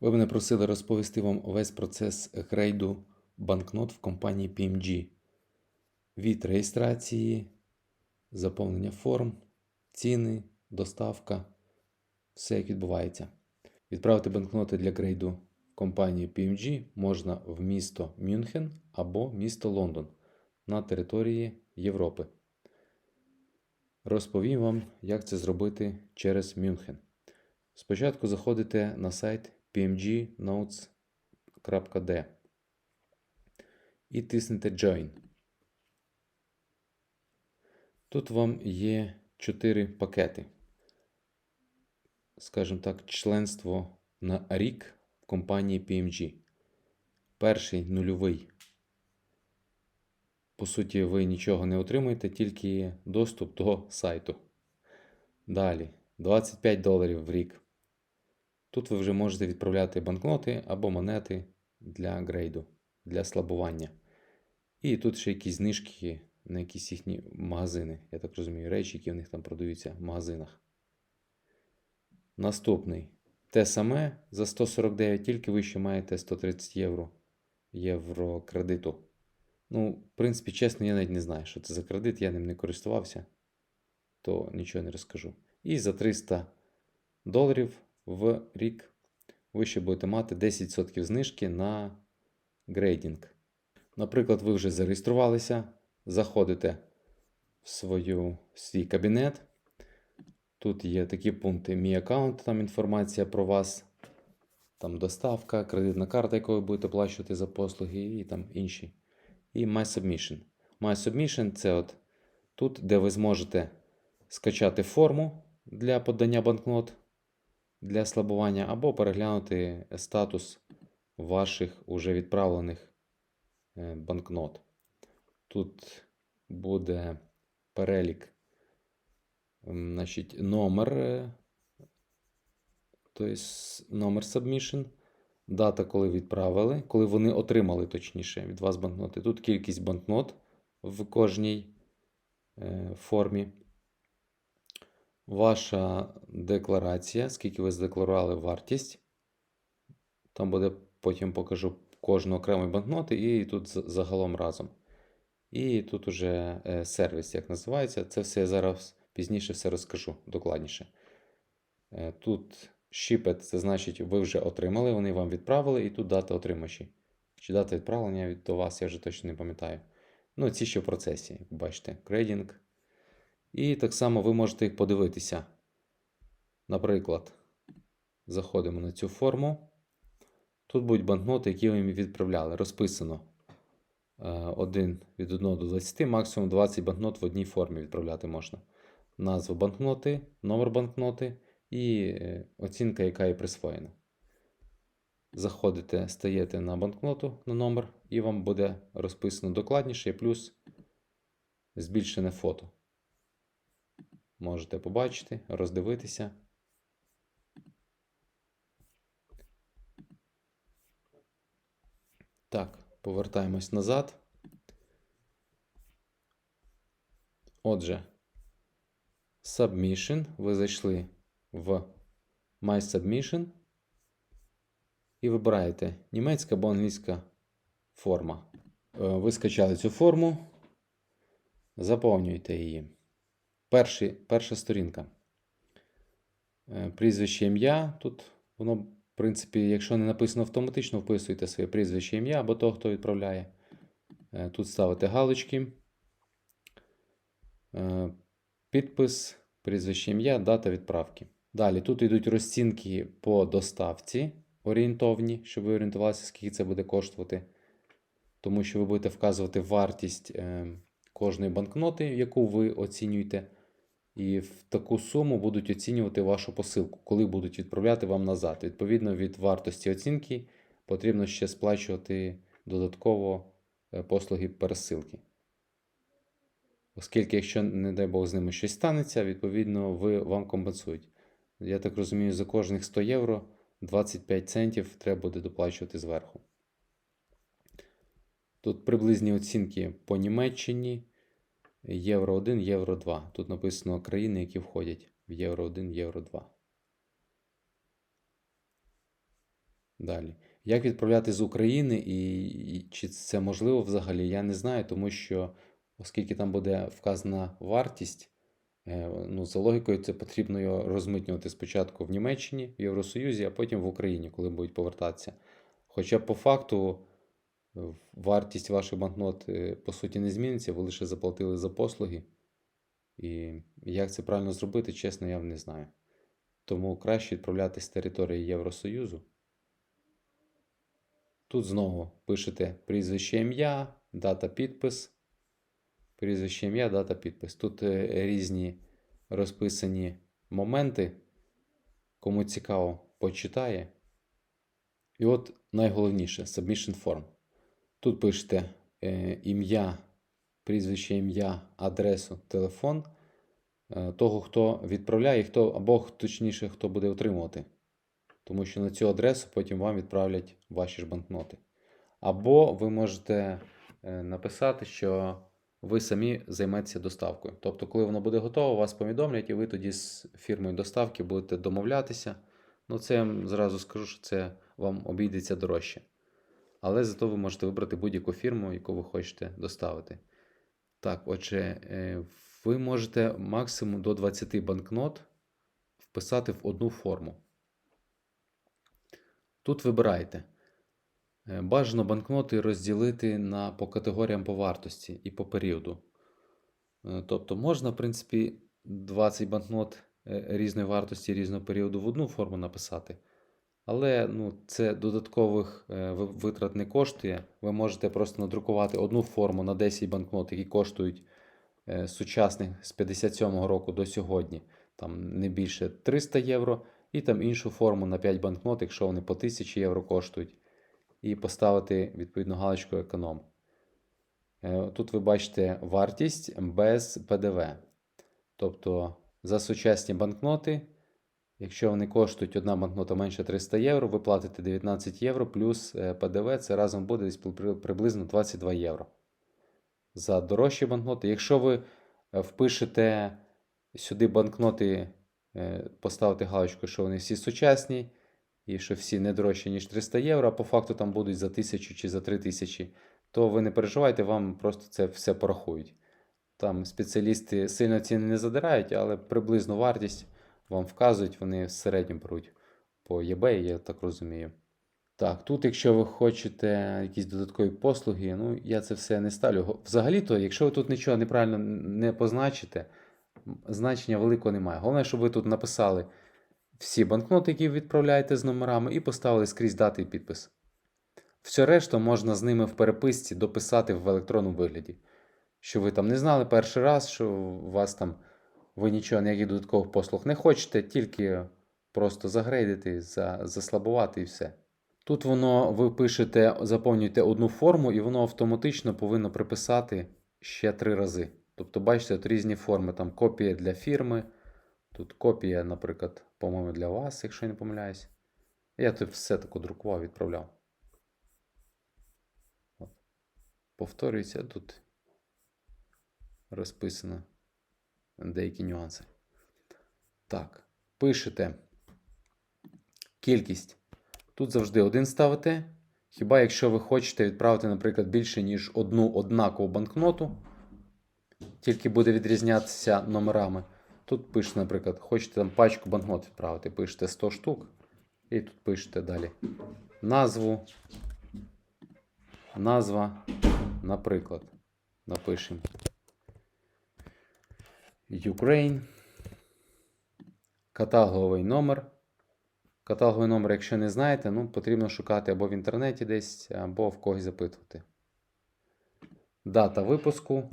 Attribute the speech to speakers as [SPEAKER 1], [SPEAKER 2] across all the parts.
[SPEAKER 1] Ви мене просили розповісти вам весь процес грейду банкнот в компанії PMG. Від реєстрації, заповнення форм, ціни, доставка. Все як відбувається. Відправити банкноти для грейду в компанію PMG можна в місто Мюнхен або місто Лондон на території Європи. Розповім вам, як це зробити через Мюнхен. Спочатку заходите на сайт pmgnotes.d і тиснете Join. Тут вам є 4 пакети. Скажімо так, членство на рік в компанії PMG. Перший нульовий. По суті, ви нічого не отримуєте, тільки доступ до сайту. Далі 25 доларів в рік. Тут ви вже можете відправляти банкноти або монети для грейду, для слабування. І тут ще якісь знижки на якісь їхні магазини. Я так розумію, речі, які в них там продаються в магазинах. Наступний. Те саме за 149, тільки ви ще маєте 130 євро євро кредиту. Ну, в принципі, чесно, я навіть не знаю, що це за кредит, я ним не користувався, то нічого не розкажу. І за 300 доларів в рік ви ще будете мати 10% знижки на грейдинг. Наприклад, ви вже зареєструвалися, заходите в свою, свій кабінет. Тут є такі пункти Мій аккаунт, там інформація про вас, там доставка, кредитна карта, якою ви будете оплачувати за послуги, і там інші. І My Submission. My Submission це от тут, де ви зможете скачати форму для подання банкнот для слабування, або переглянути статус ваших уже відправлених е, банкнот. Тут буде перелік, значить, номер, тобто номер submission, дата, коли відправили, коли вони отримали точніше від вас банкноти. Тут кількість банкнот в кожній е, формі. Ваша декларація, скільки ви задекларували вартість. Там буде, потім покажу кожну окрему банкноти, і тут загалом разом. І тут уже е, сервіс, як називається. Це все я зараз пізніше все розкажу докладніше. Е, Тут shipped, це значить, ви вже отримали, вони вам відправили, і тут дата отримачі. Чи дата відправлення від до вас, я вже точно не пам'ятаю. Ну, ці ще в процесі, бачите, грейдінг. І так само ви можете їх подивитися. Наприклад, заходимо на цю форму. Тут будуть банкноти, які ви відправляли. Розписано е, один від 1 до 20, максимум 20 банкнот в одній формі відправляти можна. Назва банкноти, номер банкноти і е, оцінка, яка є присвоєна. Заходите, стаєте на банкноту на номер, і вам буде розписано докладніше, плюс збільшене фото. Можете побачити, роздивитися. Так, повертаємось назад. Отже, Submission. Ви зайшли в My Submission і вибираєте німецька або англійська форма. Е, Ви скачали цю форму, заповнюєте її. Перший, перша сторінка. Е, Прізвище ім'я. Тут воно, в принципі, якщо не написано автоматично, вписуєте своє прізвище ім'я або того, хто відправляє. Е, Тут ставите галочки. Е, Підпис, прізвище ім'я, дата відправки. Далі тут йдуть розцінки по доставці орієнтовні, щоб ви орієнтувалися, скільки це буде коштувати. Тому що ви будете вказувати вартість кожної банкноти, яку ви оцінюєте. І в таку суму будуть оцінювати вашу посилку, коли будуть відправляти вам назад. Відповідно від вартості оцінки потрібно ще сплачувати додатково е, послуги пересилки. Оскільки, якщо, не дай Бог, з ними щось станеться, відповідно, ви, вам компенсують. Я так розумію, за кожних 100 євро 25 центів треба буде доплачувати зверху. Тут приблизні оцінки по Німеччині. Євро 1, Євро 2. Тут написано країни, які входять в Євро 1, Євро 2. Далі. Як відправляти з України і, і чи це можливо взагалі, я не знаю, тому що оскільки там буде вказана вартість, е, ну, за логікою, це потрібно його розмитнювати спочатку в Німеччині, в Євросоюзі, а потім в Україні, коли будуть повертатися. Хоча по факту вартість ваших банкнот е, по суті не зміниться, ви лише заплатили за послуги. І як це правильно зробити, чесно, я не знаю. Тому краще відправляти з території Євросоюзу. Тут знову пишете прізвище ім'я, дата підпис. Прізвище ім'я, дата підпис. Тут е, різні розписані моменти. Кому цікаво, почитає. І от найголовніше submission form. Тут пишете е, ім'я, прізвище ім'я, адресу, телефон е, того, хто відправляє, хто, або точніше, хто буде отримувати. Тому що на цю адресу потім вам відправлять ваші ж банкноти. Або ви можете е, написати, що ви самі займетеся доставкою. Тобто, коли воно буде готово, вас повідомлять, і ви тоді з фірмою доставки будете домовлятися. Ну, це я вам зразу скажу, що це вам обійдеться дорожче. Але зато ви можете вибрати будь-яку фірму, яку ви хочете доставити. Так, отже, е, ви можете максимум до 20 банкнот вписати в одну форму. Тут вибираєте. Е, Бажано банкноти розділити на, по категоріям по вартості і по періоду. Е, Тобто можна, в принципі, 20 банкнот різної вартості різного періоду в одну форму написати. Але ну, це додаткових е, витрат не коштує. Ви можете просто надрукувати одну форму на 10 банкнот, які коштують е, сучасних з 57-го року до сьогодні, там не більше 300 євро, і там іншу форму на 5 банкнот, якщо вони по 1000 євро коштують, і поставити відповідно галочку економ. Е, Тут ви бачите вартість без ПДВ. Тобто за сучасні банкноти, якщо вони коштують одна банкнота менше 300 євро, ви платите 19 євро плюс е, ПДВ, це разом буде десь приблизно 22 євро. За дорожчі банкноти. Якщо ви е, впишете сюди банкноти, е, поставите галочку, що вони всі сучасні, і що всі не дорожчі, ніж 300 євро, а по факту там будуть за 1000 чи за 3000, то ви не переживайте, вам просто це все порахують. Там спеціалісти сильно ціни не задирають, але приблизну вартість вам вказують, вони в середньому беруть по eBay, я так розумію. Так, тут, якщо ви хочете якісь додаткові послуги, ну я це все не ставлю. Взагалі-то, якщо ви тут нічого неправильно не позначите, значення великого немає. Головне, щоб ви тут написали всі банкноти, які ви відправляєте з номерами, і поставили скрізь дати і підпис. Все решту можна з ними в переписці дописати в електронному вигляді. Що ви там не знали перший раз, що у вас там ви нічого, ніяких додаткових послуг не хочете, тільки просто загрейдити, за, заслабувати і все. Тут воно ви пишете, заповнюєте одну форму, і воно автоматично повинно приписати ще три рази. Тобто, бачите, от різні форми, там копія для фірми, тут копія, наприклад, по-моєму, для вас, якщо я не помиляюсь. Я тут все тако друкував, відправляв. От. Повторюється, тут розписано деякі нюанси. Так, пишете кількість. Тут завжди один ставите. Хіба якщо ви хочете відправити, наприклад, більше, ніж одну однакову банкноту, тільки буде відрізнятися номерами. Тут пишете, наприклад, хочете там пачку банкнот відправити, пишете 100 штук. І тут пишете далі назву. Назва, наприклад, напишемо Ukraine. Каталоговий номер. Каталоговий номер, якщо не знаєте, ну, потрібно шукати або в інтернеті десь, або в когось запитувати. Дата випуску,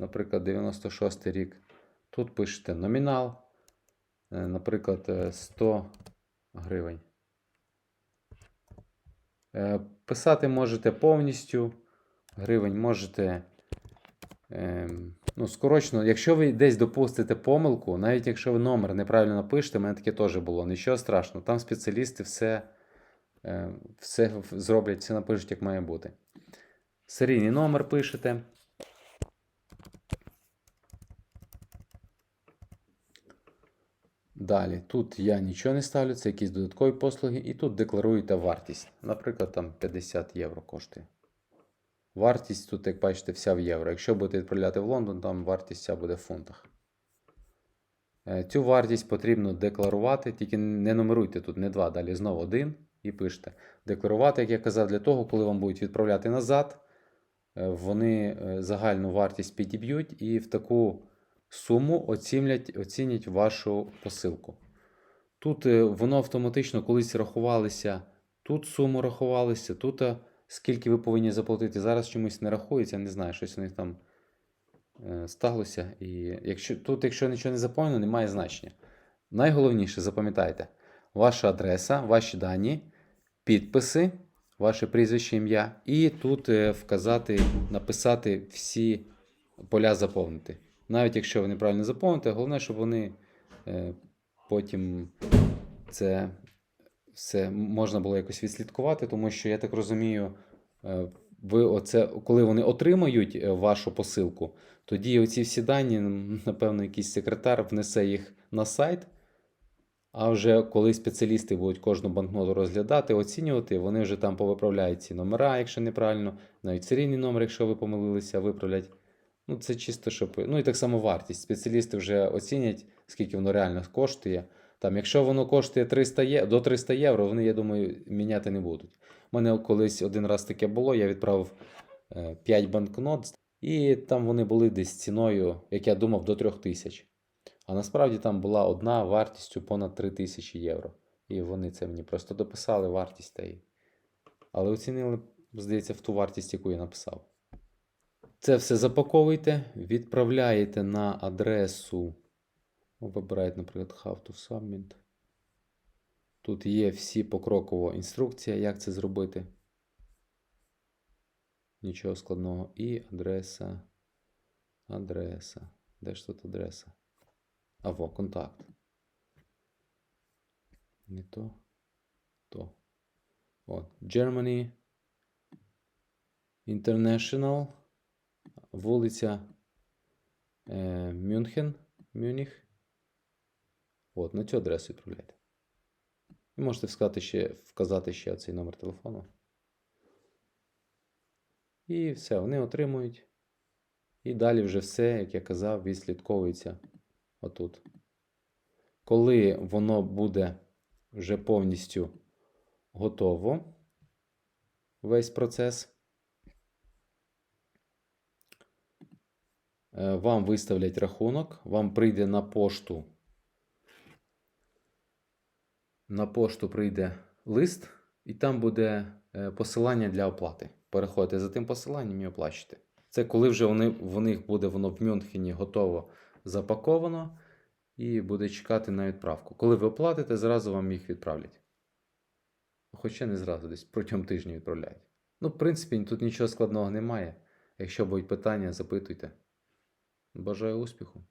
[SPEAKER 1] наприклад, 96 рік. Тут пишете номінал, е, наприклад, е, 100 гривень. Е, Писати можете повністю гривень, можете. ем, Ну, скорочно, якщо ви десь допустите помилку, навіть якщо ви номер неправильно напишете, у мене таке теж було, нічого страшного. Там спеціалісти все, е, все зроблять, все напишуть, як має бути. Серійний номер пишете. Далі, тут я нічого не ставлю, це якісь додаткові послуги, і тут декларуєте вартість. Наприклад, там 50 євро коштує. Вартість тут, як бачите, вся в євро. Якщо будете відправляти в Лондон, там вартість вся буде в фунтах. Е, Цю вартість потрібно декларувати, тільки не нумеруйте тут не 2, далі знову 1 і пишете. Декларувати, як я казав, для того, коли вам будуть відправляти назад, е, вони е, загальну вартість підіб'ють і в таку суму оцінять, оцінять вашу посилку. Тут воно автоматично колись рахувалося, тут суму рахувалися, тут скільки ви повинні заплатити. Зараз чомусь не рахується, не знаю, щось у них там е, сталося. І якщо, тут, якщо нічого не заповнено, немає значення. Найголовніше, запам'ятайте, ваша адреса, ваші дані, підписи, ваше прізвище, ім'я, і тут е, вказати, написати всі поля заповнити. Навіть якщо ви неправильно заповните, головне, щоб вони е, потім це все можна було якось відслідкувати, тому що я так розумію, е, ви оце, коли вони отримають е, вашу посилку, тоді оці всі дані, напевно, якийсь секретар внесе їх на сайт. А вже коли спеціалісти будуть кожну банкноту розглядати, оцінювати, вони вже там повиправляють ці номера, якщо неправильно, навіть серійний номер, якщо ви помилилися, виправлять. Ну, це чисто, щоб. Ну і так само вартість. Спеціалісти вже оцінять, скільки воно реально коштує. Там, якщо воно коштує 300 є... до 300 євро, вони, я думаю, міняти не будуть. У мене колись один раз таке було, я відправив 5 банкнот, і там вони були десь ціною, як я думав, до 3000. А насправді там була одна вартістю понад 3000 євро. І вони це мені просто дописали вартість та й. Але оцінили, здається, в ту вартість, яку я написав. Це все запаковуйте, відправляєте на адресу. Вибираєте, наприклад, How to Submit. Тут є всі покрокова інструкція, як це зробити. Нічого складного. І адреса. Адреса. Де ж тут адреса? Або контакт. Не то. То. От. Germany. International. Вулиця е, Мюнхен. Мюніх. От, на цю адресу відправляйте. І можете вказати ще, вказати ще цей номер телефону. І все, вони отримують. І далі вже все, як я казав, відслідковується отут. Коли воно буде вже повністю готово, весь процес, е, вам виставлять рахунок, вам прийде на пошту. На пошту прийде лист, і там буде е, посилання для оплати. Переходите за тим посиланням і оплачуєте. Це коли вже вони, в них буде воно в Мюнхені готово запаковано і буде чекати на відправку. Коли ви оплатите, зразу вам їх відправлять. Хоча не зразу, десь протягом тижня відправляють. Ну, в принципі, тут нічого складного немає. Якщо будуть питання, запитуйте. Бажаю успіху!